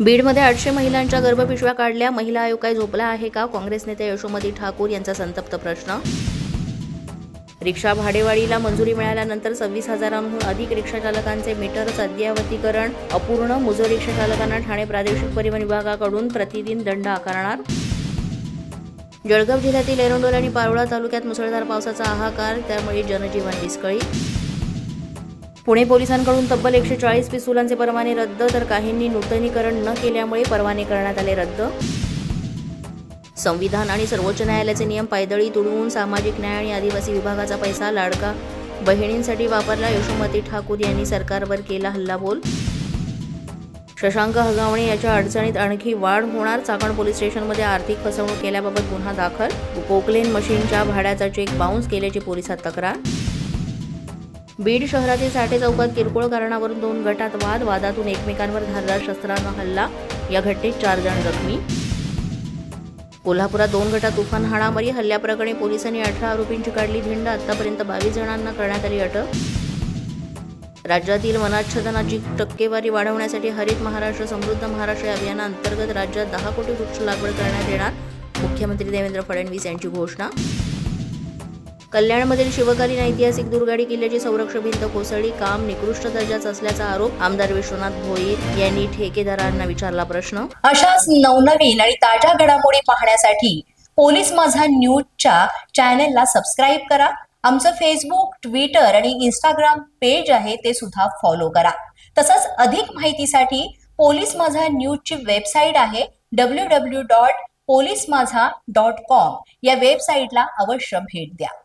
बीडमध्ये आठशे महिलांच्या गर्भपिशव्या काढल्या. महिला आयोग काय झोपला आहे का? काँग्रेस नेते यशोमती ठाकूर यांचा संतप्त प्रश्न. रिक्षा भाडेवाढीला मंजुरी मिळाल्यानंतर सव्वीस हजारांहून अधिक रिक्षा चालकांचे मीटर्स अद्ययावतीकरण अपूर्ण मुजोर रिक्षा चालकांना ठाणे प्रादेशिक परिवहन विभागाकडून प्रतिदिन दंड आकारणार. जळगाव जिल्ह्यातील एरंडोल आणि पारोळा तालुक्यात मुसळधार पावसाचा हाहाकार त्यामुळे जनजीवन विस्कळीत. पुणे पोलिसांकडून तब्बल एकशे चाळीस पिस्तुलांचे परवाने रद्द तर काहींनी नूतनीकरण न केल्यामुळे परवाने करण्यात आले रद्द. संविधान आणि सर्वोच्च न्यायालयाचे नियम पायदळी तुडवून सामाजिक न्याय आणि आदिवासी विभागाचा पैसा लाडका बहिणींसाठी वापरला यशोमती ठाकूर यांनी सरकारवर केला हल्लाबोल. शशांक हगावणे याच्या अडचणीत आणखी वाढ होणार चाकण पोलीस स्टेशनमध्ये आर्थिक फसवणूक केल्याबाबत गुन्हा दाखल. पोकलेन मशीनच्या भाड्याचा चेक बाउन्स केल्याची पोलिसात तक्रार. बीड शहरातील साठे चौकात किरकोळ कारणावरून दोन गटात वाद वादातून एकमेकांवर धारदार शस्त्रानं हल्ला या घटनेत चार जण जखमी. कोल्हापुरात दोन गटात तुफान हाणामारी हल्ल्याप्रकरणी पोलिसांनी अठरा आरोपींची काढली धिंड आतापर्यंत बावीस जणांना करण्यात आली अटक. राज्यातील वनाच्छादनाची टक्केवारी वाढवण्यासाठी हरित महाराष्ट्र समृद्ध महाराष्ट्र अभियानाअंतर्गत राज्यात दहा कोटी वृक्ष लागवड करण्यात येणार मुख्यमंत्री देवेंद्र फडणवीस यांची घोषणा. कल्याणमधील शिवकालीन ऐतिहासिक दुर्गाडी किल्ल्याची संरक्षण भिंत कोसळली. काम निकृष्ट दर्जाचं असल्याचा आरोप आमदार विश्वनाथ भोईर यांनी ठेकेदारांना विचारला प्रश्न. अशाच नवनवीन आणि ताज्या घडामोडी पाहण्यासाठी पोलीस माझा न्यूजच्या चॅनेलला सबस्क्राईब करा. आमचं फेसबुक ट्विटर आणि इंस्टाग्राम पेज आहे ते सुद्धा फॉलो करा. तसंच अधिक माहितीसाठी पोलीस माझा न्यूजची वेबसाईट आहे W W dot police Majha dot com या वेबसाईटला अवश्य भेट द्या.